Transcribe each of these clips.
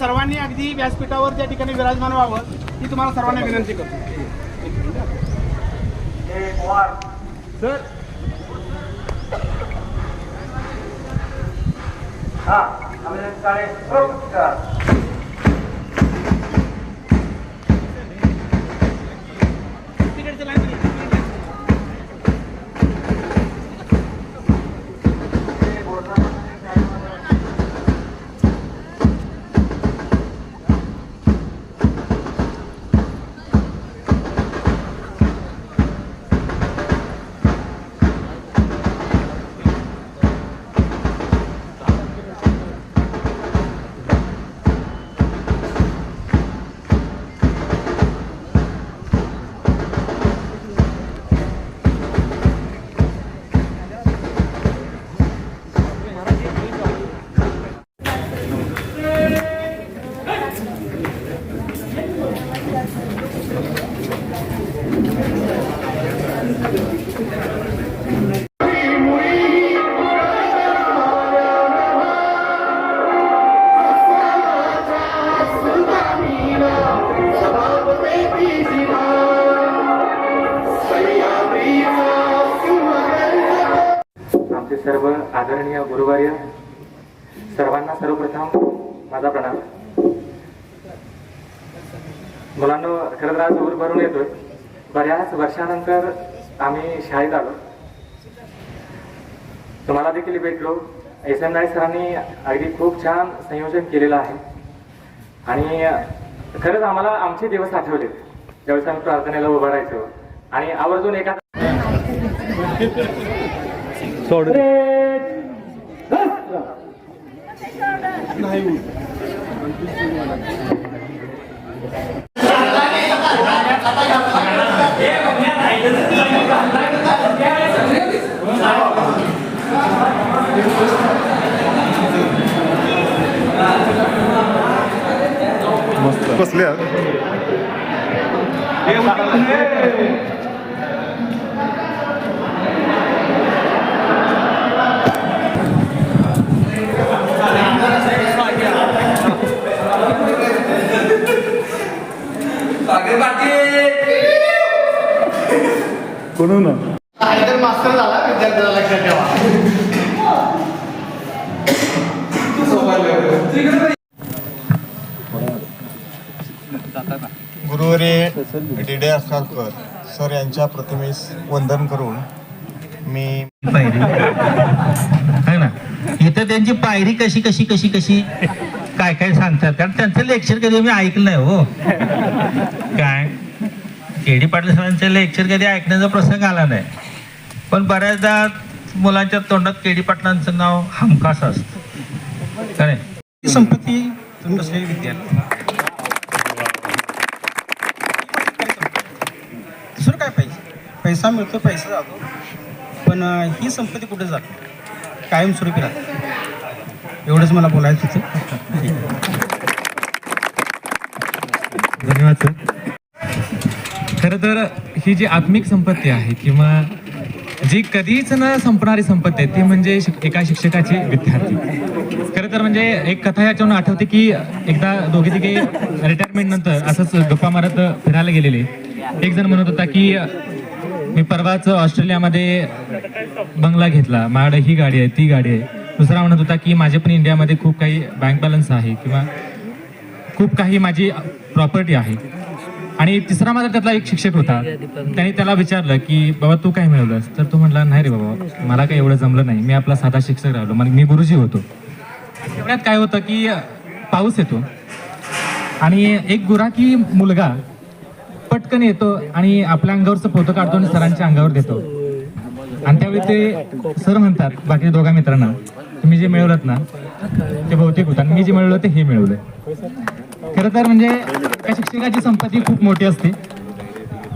सर्वांनी अगदी व्यासपीठावर त्या ठिकाणी विराजमान व्हावं ही तुम्हाला सर्वांना विनंती करतो. सर. तिकडच्या आदरणीय गुरुवार्य सर्वांना सर्वप्रथम माझा प्रणाम. मुलांना खरं तर आज ऊर भरून येतोय. बऱ्याच वर्षानंतर आम्ही शाळेत आलो. तुम्हाला देखील भेटलो. एस एम नाईक सरांनी अगदी खूप छान संयोजन केलेलं आहे. आणि खरंच आम्हाला आमचे दिवस आठवले. ज्यावेळेस आम्ही प्रार्थनेला उभं राहायचो. आणि आवर्जून एका कसल्या Obrigado. कोण ना तर मास्टर झाला विद्यार्थ्याला लक्षात ठेवा. गुरुवारी डी डी आसगावकर सर यांच्या प्रतिमेस वंदन करून मी पायरी. है ना? इथं त्यांची पायरी कशी कशी कशी कशी? काय काय सांगतात? कारण त्यांचं लेक्चर कधी मी ऐकलं नाही हो. काय? के डी पाटील सरांचं लेक्चर कधी ऐकण्याचा प्रसंग आला नाही. पण बऱ्याचदा मुलांच्या तोंडात के डी पाटलांचं नाव हमखास असतं. संपत्ती विद्यार्थी? दुसरं काय पाहिजे पैसा मिळतो पैसा जातो. पण ही संपत्ती कुठे जाते? कायमस्वरूपी राहते. एवढंच मला बोलायचं होतं. धन्यवाद सर. खरं तर ही जी आत्मिक संपत्ती आहे किंवा जी कधीच न संपणारी संपत्ती आहे ती म्हणजे शिक- एका शिक्षकाचे विद्यार्थी. खरं तर म्हणजे एक कथा याच्यावरून आठवते की एकदा दोघे तिघे रिटायरमेंट नंतर असंच गप्पा मारत फिरायला गेलेले. एक जण म्हणत होता की मी परवाच ऑस्ट्रेलियामध्ये बंगला घेतला. माझ्याकडे ही गाडी आहे ती गाडी आहे. दुसरा म्हणत होता की माझे पण इंडियामध्ये खूप काही बँक बॅलन्स आहे किंवा खूप काही माझी प्रॉपर्टी आहे. आणि तिसरा माझा त्यातला एक शिक्षक होता. त्याने त्याला विचारलं की बाबा तू काय मिळवलंस? तर तो म्हटला नाही रे बाबा मला काही एवढं जमलं नाही. मी आपला साधा शिक्षक राहिलो. मग मी गुरुजी होतो. तेवढ्यात काय होतं की पाऊस येतो. आणि एक गुराकी मुलगा पटकन येतो आणि आपल्या अंगावरचं फोटो काढतो आणि सरांच्या अंगावर देतो. आणि त्यावेळी ते सर म्हणतात बाकी दोघा मित्रांना तुम्ही जे मिळवलं ना ते बहुतेक होतं आणि मी जे मिळवलं ते हे मिळवलं खरं तर म्हणजे एका शिक्षकाची संपत्ती खूप मोठी असते.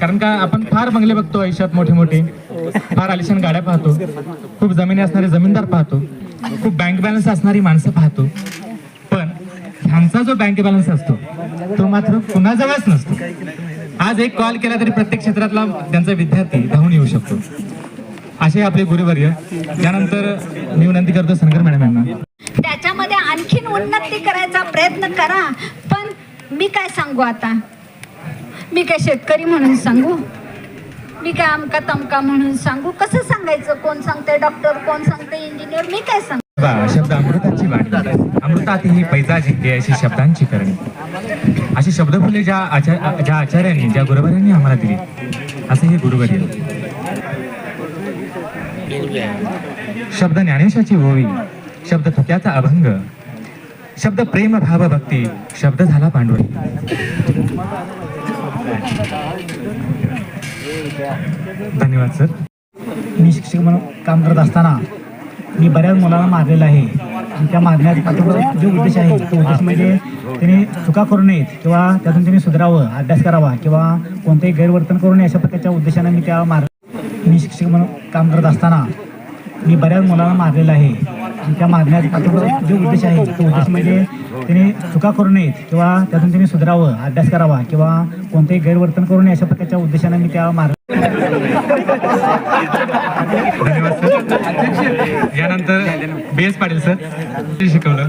कारण का आपण फार बंगले बघतो आयुष्यात मोठे मोठे. फार आलिशान गाड्या पाहतो. खूप जमिनी असणारे जमीनदार पाहतो. खूप बँक बॅलन्स असणारी माणसं पाहतो. पण ह्यांचा जो बँक बॅलन्स असतो तो मात्र कुणाजवळच नसतो. आज एक कॉल केला तरी प्रत्येक क्षेत्रातला त्यांचा विद्यार्थी धावून येऊ शकतो. असे आपले गुरुवर्य. त्यानंतर मी विनंती करतो सनगर मॅडम यांना. त्याच्यामध्ये आणखीन उन्नती करायचा प्रयत्न करा. मी काय सांगू आता? मी काय शेतकरी म्हणून सांगू? मी काय अमका तमका म्हणून सांगू? कसं सांगायचं? कोण सांगते डॉक्टर कोण सांगते इंजिनियर मी काय सांगू? शब्द अमृताची वाणी अमृतात ही पैजा जिंके अशी शब्दांची करणी. अशी शब्दफुले ज्या आचार ज्या आचार्यांनी ज्या गुरुवर्यांनी आम्हाला दिली. असे हे गुरुवर्य शब्द ज्ञानेशाची ओवी शब्द थक्याचा अभंग. शब्द प्रेम भाव भक्ती. शब्द झाला पांडुरी धन्यवाद सर. मी शिक्षक म्हणून काम करत असताना मी बऱ्याच मुलांना मारलेलं आहे. आणि त्या मारण्यात जो उद्देश आहे तो उद्देश म्हणजे त्यांनी चुका करू नयेत किंवा त्यातून त्यांनी सुधारावं अभ्यास करावा किंवा कोणतेही गैरवर्तन करू नये अशा प्रकारच्या उद्देशाने मी त्या मार मी शिक्षक म्हणून काम करत असताना मी बऱ्याच मुलांना मारलेलं आहे. मारण्यात पाठीमागे जो उद्देश आहे तो उद्देश म्हणजे त्यांनी चुका करू नयेत किंवा त्यातून त्यांनी सुधारावं अभ्यास करावा किंवा कोणतेही गैरवर्तन करू नये अशा प्रकारच्या उद्देशाने मी त्या मार धन्यवाद सर यानंतर बी एस पाटील सर ते शिकवलं.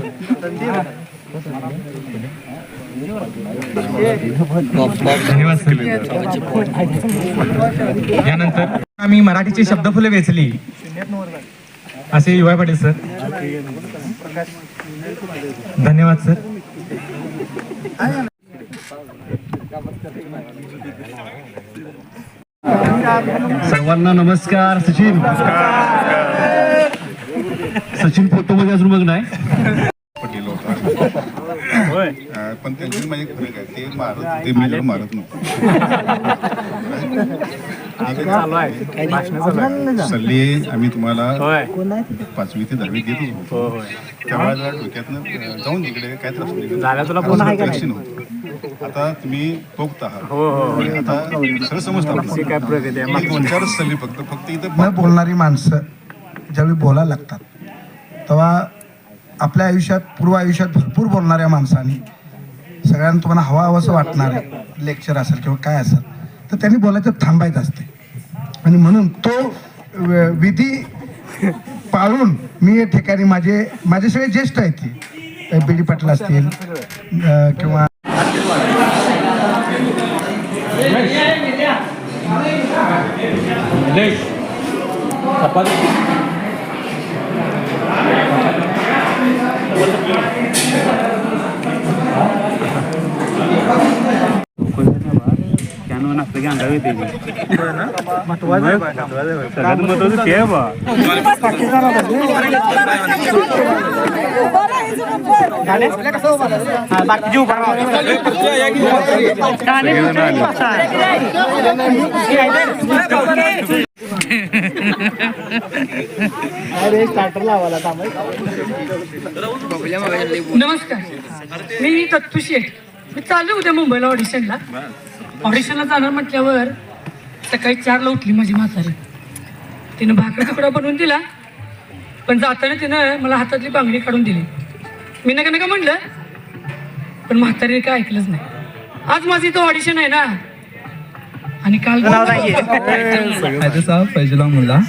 धन्यवाद सर. यानंतर आम्ही मराठीची शब्दफुले वेचली. असे युवा पाटील सर. धन्यवाद सर. सर्वांना नमस्कार सचिन. सचिन फोटो मध्ये अजून बघ नाही. अं, पण त्यांची माझी फरक आहे ते मारत ते मी मारत नव्हतो. सल्ले आम्ही तुम्हाला पाचवी ते दहावी देतच होतो. त्यावेळेला जरा डोक्यातनं अं, जाऊन तिकडे काय त्रास नव्हतं आता तुम्ही पोगत आहात. आणि आता सगळं समजतं आपल्याला. एक सल्ले फक्त फक्त इथं न बोलणारी माणसं ज्यावेळी बोलायला लागतात तेव्हा आपल्या आयुष्यात पूर्व आयुष्यात भरपूर बोलणाऱ्या माणसाने सगळ्यांना तुम्हाला हवा हवंसं वाटणार लेक्चर असेल किंवा काय असेल तर त्यांनी बोलायचं थांबायचं असते. आणि म्हणून तो व- विधी पाळून मी या ठिकाणी माझे माझे सगळे ज्येष्ठ आहेत ते. बी डी पाटील असतील अं, किंवा नमस्कार मी दत्तू शेठ मी चाललो उद्या मुंबईला ऑडिशनला ऑडिशनला जाणार म्हटल्यावर सकाळी चारला उठली माझी म्हातारी. तिनं भाकरी तुकडा बनवून दिला पण जाताना तिनं मला हातातली बांगडी काढून दिली. मी नका नका म्हणलं पण म्हातारीने काय ऐकलंच नाही. आज माझी इथं ऑडिशन आहे ना. आणि काल फैजुला मुल्ला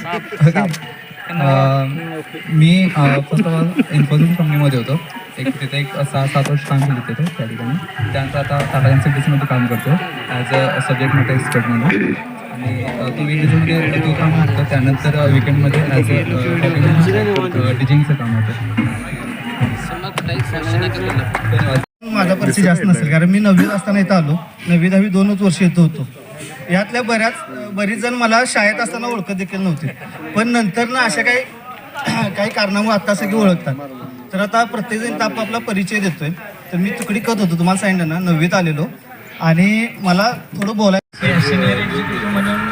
मी फर्स्ट ऑफ ऑल इन्फोसिस कंपनीमध्ये होतो. एक तिथे एक सहा सात वर्ष काम केलं तिथे त्या ठिकाणी. त्यानंतर आता टाटा कन्सल्टन्सीमध्ये काम करतो as a subject matter expert म्हणून. आणि अ, तो विकेंडमध्ये तो काम होतं त्यानंतर विकेंडमध्ये ॲज अ टीचिंगचं काम होतं. माझा परिचय जास्त नसेल कारण मी नववीत असताना इथं आलो. नववी दहावी दोनच वर्ष येतो होतो. यातल्या बऱ्याच बरीच जण मला शाळेत असताना ओळखत देखील नव्हते. पण नंतर ना अशा काही काही कारणामुळे आता सगळे ओळखतात. तर आता प्रत्येकजण इथं आपापला परिचय देतोय. तर मी तुकडी करत होतो तुम्हाला सांगितलं ना नववीत आलेलो. आणि मला थोडं बोलायचं सिनियर एक्झिक्युटिव्ह म्हणून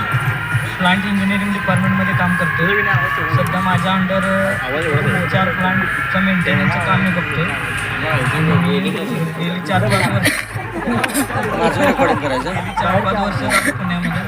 प्लांट इंजिनिअरिंग डिपार्टमेंटमध्ये काम करतो सध्या माझ्या अंडर चार प्लांटचं मेंटेनन्सचं काम मी मी गेली चार पाच वर्ष. गेली चार पाच वर्ष पुण्यामध्ये.